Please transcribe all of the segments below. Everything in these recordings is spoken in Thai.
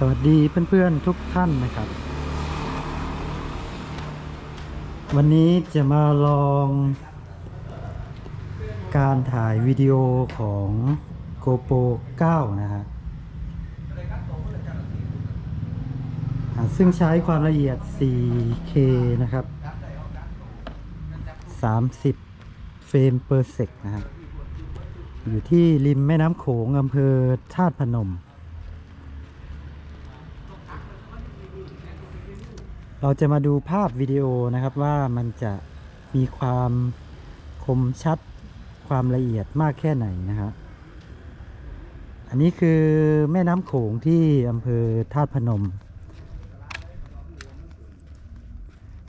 สวัสดีเพื่อนๆทุกท่านนะครับ วันนี้จะมาลองการถ่ายวิดีโอของ GoPro 9 นะฮะซึ่งใช้ความละเอียด 4K นะครับ 30 เฟรม per sec นะครับอยู่ที่ริมแม่น้ำโขงอำเภอธาตุพนม เราจะมาดูภาพวิดีโอนะครับว่ามันจะมีความคมชัดความละเอียดมากแค่ไหนนะครับอันนี้คือแม่น้ำโขงที่อำเภอธาตุพนม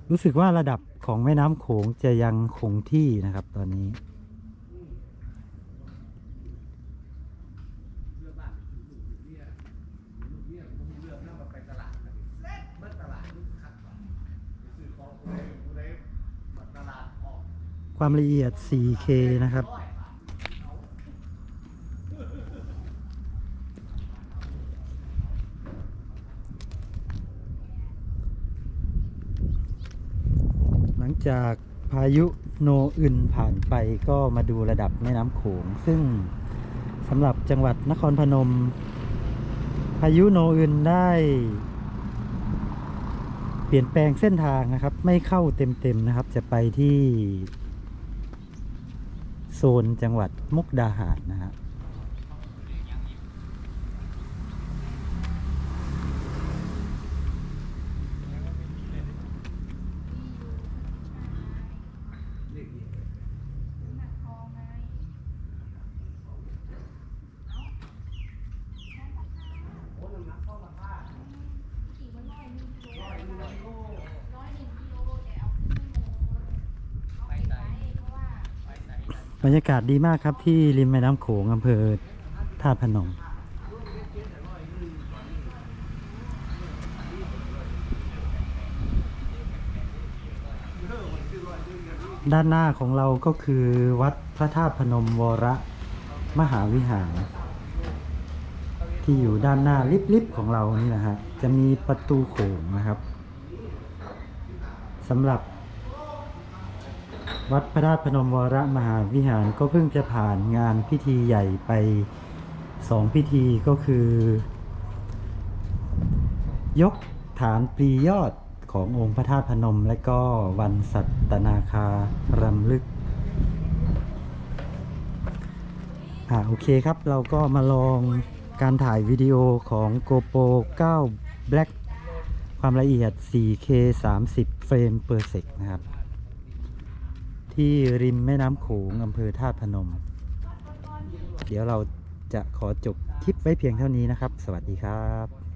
รู้สึกว่าระดับของแม่น้ำโขงจะยังคงที่นะครับตอนนี้ ความละเอียด 4K นะครับ หลังจากพายุโนอึนผ่านไปก็มาดูระดับแม่น้ำโขง ซึ่งสำหรับจังหวัดนครพนม พายุโนอึนได้ เปลี่ยนแปลงเส้นทางนะครับ ไม่เข้าเต็มๆนะครับ จะไปที่ โซนจังหวัดมุกดาหารนะฮะ บรรยากาศดีมากครับที่ริมแม่น้ำโขงอำเภอท่าพนมด้านหน้าของเราก็คือวัดพระธาตุพนมวรมหาวิหาร ที่อยู่ด้านหน้าลิบๆของเรานี่นะฮะจะมีประตูโขงนะครับสำหรับ วัดพระธาตุพนมวรมหาวิหารก็เพิ่งจะผ่านงานพิธีใหญ่ไปสองพิธีก็คือ ยกฐานปรียอดขององค์พระธาตุพนม และก็วันสัตนาคารำลึกอ่าโอเคครับเราก็มาลองการถ่ายวิดีโอของ GoPro 9 Black ความละเอียด 4K 30 เฟรม per sec นะครับ ที่ริมแม่น้ำโขงอำเภอธาตุพนม เดี๋ยวเราจะขอจบคลิปไว้เพียงเท่านี้นะครับ สวัสดีครับ